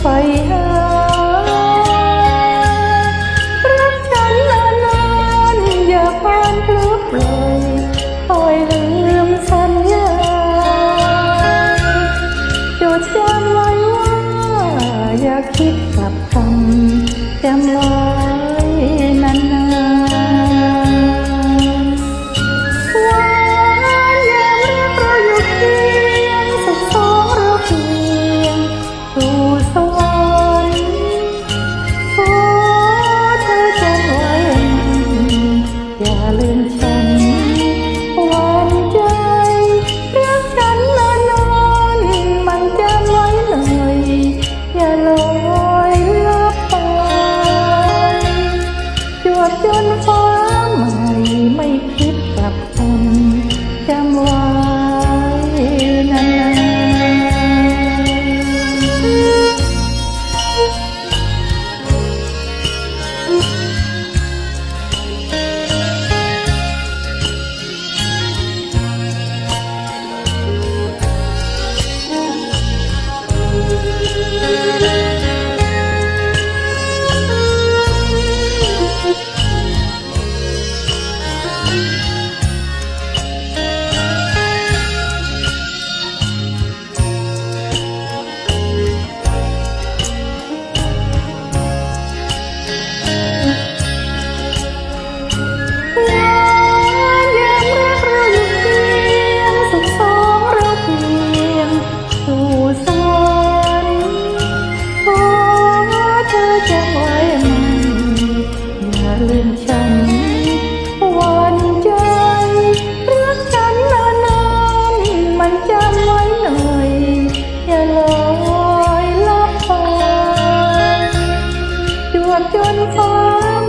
ไฟหารักนั้นนานๆอย่าพานหรือปลยปล่อยลืมสัญญาโดดจำไว้ว่า อย่าคิดกลับคำแำไว้ Música Chân